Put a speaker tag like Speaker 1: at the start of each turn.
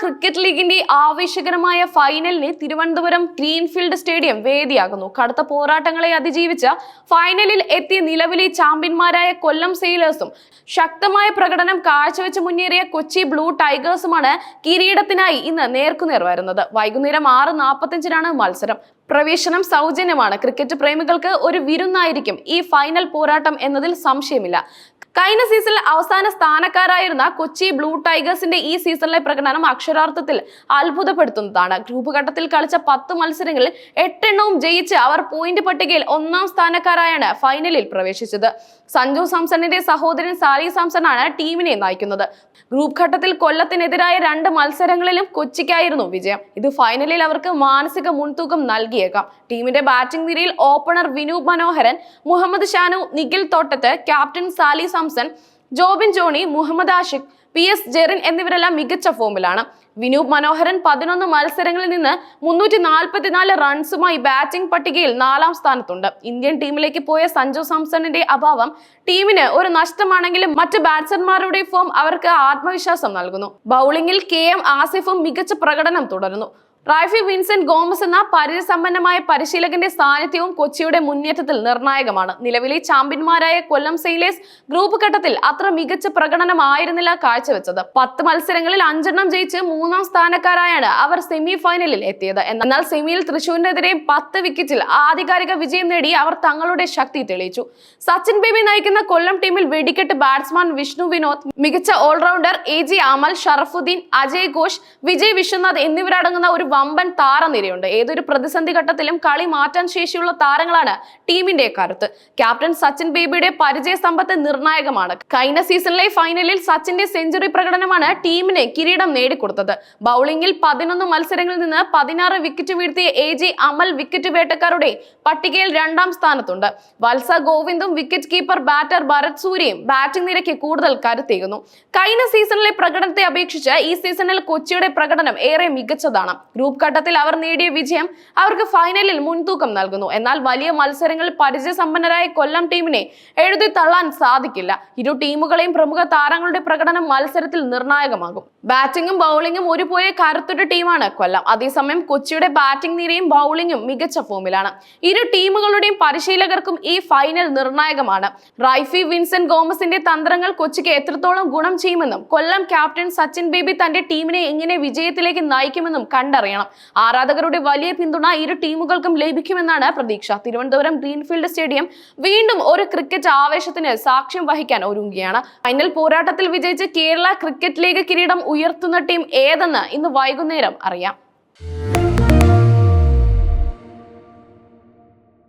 Speaker 1: Cricket ലീഗിന്റെ ആവേശകരമായ ഫൈനലിന് തിരുവനന്തപുരം ഗ്രീൻഫീൽഡ് സ്റ്റേഡിയം വേദിയാകുന്നു. കടുത്ത പോരാട്ടങ്ങളെ അതിജീവിച്ച ഫൈനലിൽ എത്തിയ നിലവിലെ ചാമ്പ്യന്മാരായ കൊല്ലം സെയിലേഴ്സും ശക്തമായ പ്രകടനം കാഴ്ചവെച്ച് മുന്നേറിയ കൊച്ചി ബ്ലൂ ടൈഗേഴ്സുമാണ് കിരീടത്തിനായി ഇന്ന് നേർക്കുനേർ വരുന്നത്. വൈകുന്നേരം ആറ് നാൽപ്പത്തഞ്ചിനാണ് മത്സരം. പ്രവേശനം സൗജന്യമാണ്. ക്രിക്കറ്റ് പ്രേമികൾക്ക് ഒരു വിരുന്നായിരിക്കും ഈ ഫൈനൽ പോരാട്ടം എന്നതിൽ സംശയമില്ല. കഴിഞ്ഞ സീസണിൽ അവസാന സ്ഥാനക്കാരായിരുന്ന കൊച്ചി ബ്ലൂ ടൈഗേഴ്സിന്റെ ഈ സീസണിലെ പ്രകടനം അക്ഷരാർത്ഥത്തിൽ അത്ഭുതപ്പെടുത്തുന്നതാണ്. ഗ്രൂപ്പ് ഘട്ടത്തിൽ കളിച്ച പത്ത് മത്സരങ്ങളിൽ എട്ടെണ്ണവും ജയിച്ച് അവർ പോയിന്റ് പട്ടികയിൽ ഒന്നാം സ്ഥാനക്കാരായാണ് ഫൈനലിൽ പ്രവേശിച്ചത്. സഞ്ജു സാംസണിന്റെ സഹോദരൻ സാലി സാംസൺ ആണ് ടീമിനെ നയിക്കുന്നത്. ഗ്രൂപ്പ് ഘട്ടത്തിൽ കൊല്ലത്തിനെതിരായ രണ്ട് മത്സരങ്ങളിലും കൊച്ചിക്കായിരുന്നു വിജയം. ഇത് ഫൈനലിൽ അവർക്ക് മാനസിക മുൻതൂക്കം നൽകിയേക്കാം. ടീമിന്റെ ബാറ്റിംഗ് നിരയിൽ opener Vinu Manoharan Muhammad Shanu Nikhil Thottathu captain Sali Samson Jobin Johnny Muhammad Ashiq P S Jerin എന്നിവരെല്ലാം മികച്ച ഫോമിലാണ്. വിനൂപ് മനോഹരൻ പതിനൊന്ന് മത്സരങ്ങളിൽ നിന്ന് മുന്നൂറ്റി നാൽപ്പത്തിനാല് റൺസുമായി ബാറ്റിംഗ് പട്ടികയിൽ നാലാം സ്ഥാനത്തുണ്ട്. ഇന്ത്യൻ ടീമിലേക്ക് പോയ സഞ്ജു സാംസണിന്റെ അഭാവം ടീമിന് ഒരു നഷ്ടമാണെങ്കിലും മറ്റ് ബാറ്റ്സ്മാരുടെ ഫോം അവർക്ക് ആത്മവിശ്വാസം നൽകുന്നു. ബൗളിംഗിൽ കെ എം ആസിഫും മികച്ച പ്രകടനം തുടരുന്നു. റൈഫി വിൻസെന്റ് ഗോമസ് എന്ന പരിചയസമ്പന്നമായ പരിശീലകന്റെ സാന്നിധ്യവും കൊച്ചിയുടെ മുന്നേറ്റത്തിൽ നിർണായകമാണ്. നിലവിലെ ചാമ്പ്യന്മാരായ കൊല്ലം സെയിലേഴ്സ് ഗ്രൂപ്പ് ഘട്ടത്തിൽ അത്ര മികച്ച പ്രകടനമായിരുന്നില്ല കാഴ്ചവെച്ചത്. പത്ത് മത്സരങ്ങളിൽ അഞ്ചെണ്ണം ജയിച്ച് മൂന്നാം സ്ഥാനക്കാരായാണ് അവർ സെമി ഫൈനലിൽ എത്തിയത്. എന്നാൽ സെമിയിൽ തൃശൂരിനെതിരെ പത്ത് വിക്കറ്റിൽ ആധികാരിക വിജയം നേടി അവർ തങ്ങളുടെ ശക്തി തെളിയിച്ചു. സച്ചിൻ ബേബി നയിക്കുന്ന കൊല്ലം ടീമിൽ വെടിക്കെട്ട് ബാറ്റ്സ്മാൻ വിഷ്ണു വിനോദ് മികച്ച all rounder A G Amal Sharafuddeen Ajay Ghosh Vijay Vishwanath എന്നിവരടങ്ങുന്ന ഒരു വമ്പൻ താരനിരയുണ്ട്. ഏതൊരു പ്രതിസന്ധി ഘട്ടത്തിലും കളി മാറ്റാൻ ശേഷിയുള്ള താരങ്ങളാണ് ടീമിന്റെ കരുത്ത്. ക്യാപ്റ്റൻ സച്ചിൻ ബേബിയുടെ പരിചയ സമ്പത്ത് നിർണായകമാണ്. കഴിഞ്ഞ സീസണിലെ ഫൈനലിൽ സച്ചിന്റെ സെഞ്ചുറി പ്രകടനമാണ് ടീമിനെ കിരീടം നേടിക്കൊടുത്തത്. ബൗളിംഗിൽ പതിനൊന്ന് മത്സരങ്ങളിൽ നിന്ന് പതിനാറ് വിക്കറ്റ് വീഴ്ത്തിയ എ ജി അമൽ വിക്കറ്റ് വേട്ടക്കാരുടെ പട്ടികയിൽ രണ്ടാം സ്ഥാനത്തുണ്ട്. വത്സ ഗോവിന്ദും വിക്കറ്റ് കീപ്പർ ബാറ്റർ ഭരത് സൂര്യയും ബാറ്റിംഗ് നിരയ്ക്ക് കൂടുതൽ കരുത്തേകുന്നു കഴിഞ്ഞ സീസണിലെ പ്രകടനത്തെ അപേക്ഷിച്ച് ഈ സീസണിൽ കൊച്ചിയുടെ പ്രകടനം ഏറെ മികച്ചതാണ്. ഗ്രൂപ്പ് ഘട്ടത്തിൽ അവർ നേടിയ വിജയം അവർക്ക് ഫൈനലിൽ മുൻതൂക്കം നൽകുന്നു. എന്നാൽ വലിയ മത്സരങ്ങളിൽ പരിചയസമ്പന്നരായ കൊല്ലം ടീമിനെ എഴുതി തള്ളാൻ സാധിക്കില്ല. ഇരു ടീമുകളെയും പ്രമുഖ താരങ്ങളുടെ പ്രകടനം മത്സരത്തിൽ നിർണായകമാകും. ബാറ്റിംഗും ബൗളിംഗും ഒരുപോലെ കരുത്തുറ്റ ടീമാണ് കൊല്ലം. അതേസമയം കൊച്ചിയുടെ ബാറ്റിംഗ് നിരയും ബൗളിംഗും മികച്ച ഫോമിലാണ്. ഇരു ടീമുകളുടെയും പരിശീലകർക്കും ഈ ഫൈനൽ നിർണായകമാണ്. റൈഫി വിൻസെന്റ് ഗോമസിന്റെ തന്ത്രങ്ങൾ കൊച്ചിക്ക് എത്രത്തോളം ഗുണം ചെയ്യുമെന്നും കൊല്ലം ക്യാപ്റ്റൻ സച്ചിൻ ബേബി തന്റെ ടീമിനെ എങ്ങനെ വിജയത്തിലേക്ക് നയിക്കുമെന്നും കണ്ടറിയണം. ആരാധകരുടെ വലിയ പിന്തുണ ഇരു ടീമുകൾക്കും ലഭിക്കുമെന്നാണ് പ്രതീക്ഷ. തിരുവനന്തപുരം ഗ്രീൻഫീൽഡ് സ്റ്റേഡിയം വീണ്ടും ഒരു ക്രിക്കറ്റ് ആവേശത്തിന് സാക്ഷ്യം വഹിക്കാൻ ഒരുങ്ങുകയാണ്. ഫൈനൽ പോരാട്ടത്തിൽ വിജയിച്ച് കേരള ക്രിക്കറ്റ് ലീഗ് കിരീടം ഉയർത്തുന്ന ടീം ഏതെന്ന് ഇന്ന് വൈകുന്നേരം അറിയാം.